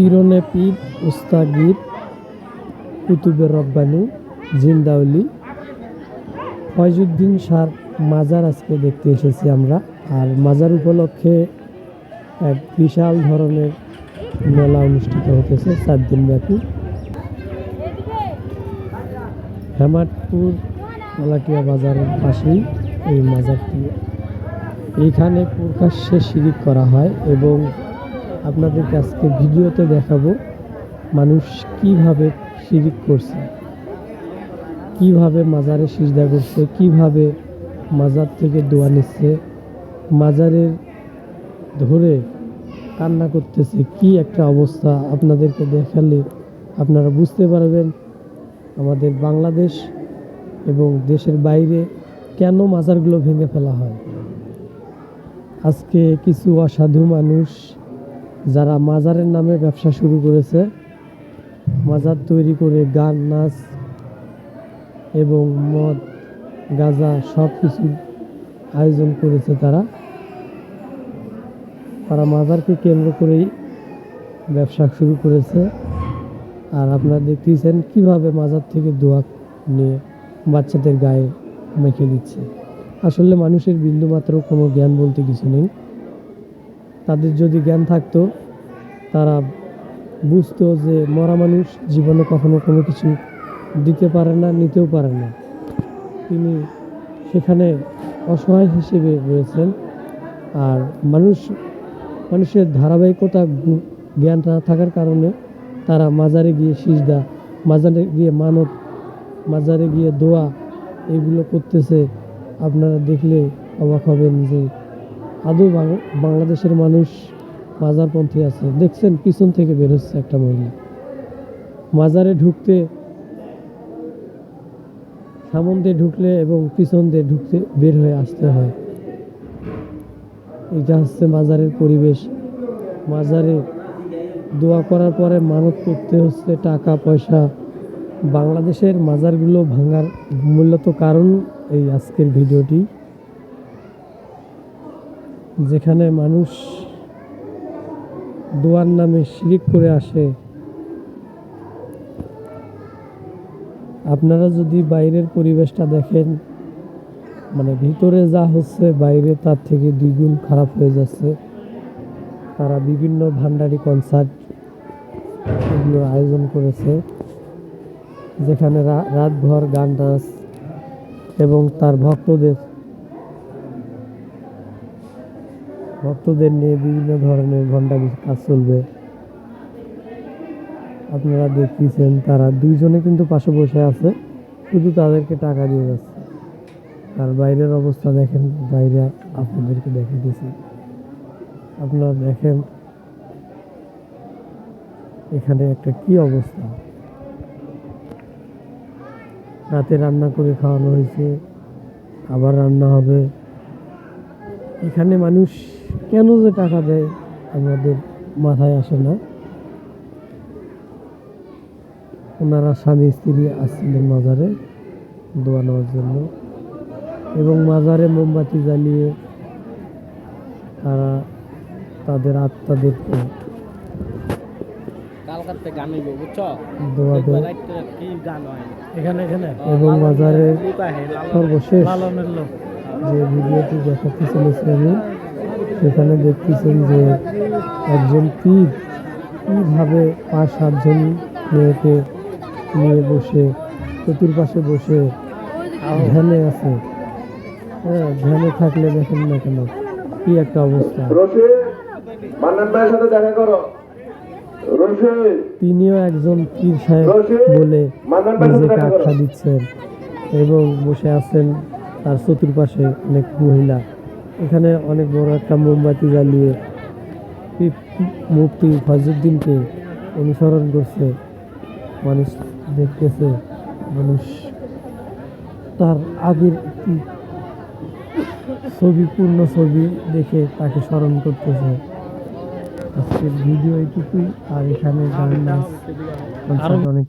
পীরনে পীর, উস্তাগির কুতুবের রব্বানি, জিন্দাউলি, ফয়জুদ্দিন সার মাজার আজকে দেখতে এসেছি আমরা। আর মাজার উপলক্ষে এক বিশাল ধরনের মেলা অনুষ্ঠিত হতেছে চার দিন ব্যাপী। হেমাটপুর কলাটিয়া বাজারের পাশেই এই মাজারটি। এইখানে প্রকাশ্যে শিরিক করা হয় এবং আপনাদেরকে আজকে ভিডিওতে দেখাবো মানুষ কীভাবে শিরিক করছে, কীভাবে মাজারে সিজদা করছে, কীভাবে মাজার থেকে দোয়া নিচ্ছে, মাজারের ধরে কান্না করতেছে, কি একটা অবস্থা আপনাদেরকে দেখালে আপনারা বুঝতে পারবেন আমাদের বাংলাদেশ এবং দেশের বাইরে কেন মাজারগুলো ভেঙে ফেলা হয়। আজকে কিছু অসাধু মানুষ যারা মাজারের নামে ব্যবসা শুরু করেছে, মাজার তৈরি করে গান, নাচ এবং মদ, গাঁজা সব কিছু আয়োজন করেছে তারা। তারা মাজারকে কেন্দ্র করেই ব্যবসা শুরু করেছে। আর আপনারা দেখতেছেন কীভাবে মাজার থেকে দোয়া নিয়ে বাচ্চাদের গায়ে মেখে দিচ্ছে। আসলে মানুষের বিন্দুমাত্র কোনো জ্ঞান বলতে কিছু নেই। তাদের যদি জ্ঞান থাকতো, তারা বুঝতো যে মরা মানুষ জীবনে কখনো কোনো কিছু দিতে পারে না, নিতেও পারে না। তিনি সেখানে অসহায় হিসেবে রয়েছেন। আর মানুষ, মানুষের ধারাবাহিকতা জ্ঞান না থাকার কারণে তারা মাজারে গিয়ে সিজদা, মাজারে গিয়ে মানত, মাজারে গিয়ে দোয়া, এগুলো করতেছে। আপনারা দেখলে অবাক হবেন যে আদৌ বাংলাদেশের মানুষ মাজারপন্থী আছে। দেখছেন পিছন থেকে বের হচ্ছে একটা মহিলা। মাজারে ঢুকতে, সামন দিয়ে ঢুকলে এবং পিছন দিয়ে ঢুকতে বের হয়ে আসতে হয়। এটা হচ্ছে মাজারের পরিবেশ। মাজারে দোয়া করার পরে মানত করতে হচ্ছে টাকা, পয়সা। বাংলাদেশের মাজারগুলো ভাঙার মূলত কারণ এই আজকের ভিডিওটি। যেখানে মানুষ দোয়ার নামে শিরিক করে আসে। আপনারা যদি বাইরের পরিবেশটা দেখেন মানে ভিতরে যা হচ্ছে বাইরে তার থেকে দ্বিগুণ খারাপ হয়ে যাচ্ছে। তারা বিভিন্ন ভান্ডারি কনসার্ট এগুলো আয়োজন করেছে, যেখানে রাতভর গান নাচ এবং তার ভক্তদের ভক্তদের নিয়ে বিভিন্ন ধরনের ভণ্ডামি কাজ চলবে। আপনারা দেখতেছেন তারা দুইজনে কিন্তু পাশে বসে আছে, শুধু তাদেরকে টাকা দিয়ে যাচ্ছে। আর বাইরের অবস্থা দেখেন, বাইরে আপনাদেরকে দেখে দিয়েছি আপনারা দেখেন এখানে একটা কি অবস্থা। রাতে রান্না করে খাওয়ানো হয়েছে, আবার রান্না হবে। এখানে মানুষ কেন যে টাকা দেয় আমাদের মাথায় আসে না? ওনারা স্বামী স্ত্রী আসছিলেন মাজারে দোয়া নেওয়ার জন্য। এবং মাজারে মোমবাতি জ্বালিয়ে তারা তাদের আত্মাদেরকে এবং মাজারের সর্বশেষ লোক। যে ভিডিওটি দেখাতে চলেছি আমি সেখানে দেখতেছেন যে একজন পীর কীভাবে পাঁচ সাতজন মেয়েকে নিয়ে বসে চতুর্পাশে বসে ধ্যানে আছে। হ্যাঁ ধ্যানে থাকলে দেখেন না কেন কি একটা অবস্থা। সাথে দেখা করো। তিনিও একজন পীর সাহেব বলে নিজেকে আখ্যা দিচ্ছেন এবং বসে আছেন। তার চতুর্পাশে অনেক মহিলা। এখানে অনেক বড় একটা মোমবাতি জ্বালিয়ে মুফতি ফজউদ্দিনকে অনুসরণ করছে। মানুষ দেখতেছে মানুষ তার আগের একটি ছবি পূর্ণ ছবি দেখে তাকে স্মরণ করতেছে। আজকের ভিডিও এইটুকুই আর এখানে গান নাচ অনেক